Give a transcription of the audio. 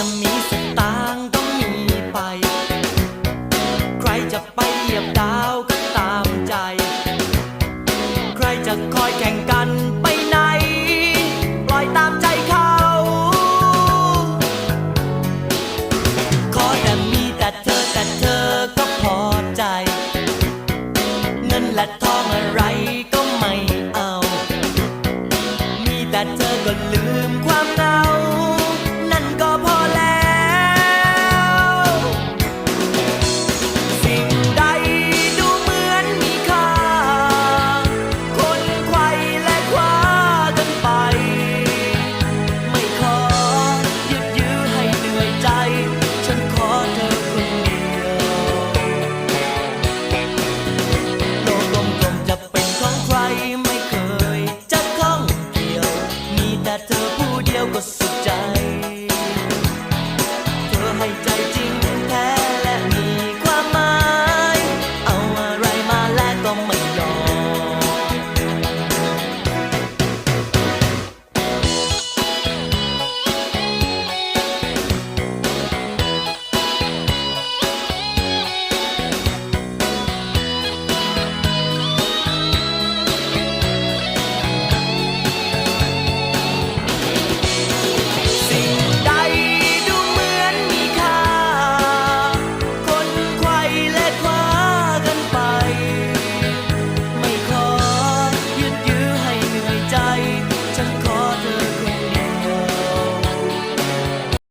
จะมีสตางค์ต้องมีไป ใครจะไปเหยียบดาวก็ตามใจ ใครจะคอยแข่งกันไปไหน ปล่อยตามใจเขา ขอแต่มีแต่เธอแต่เธอก็พอใจ เงินและทองอะไรก็ไม่เอา มีแต่เธอก็ลืมความเหงา the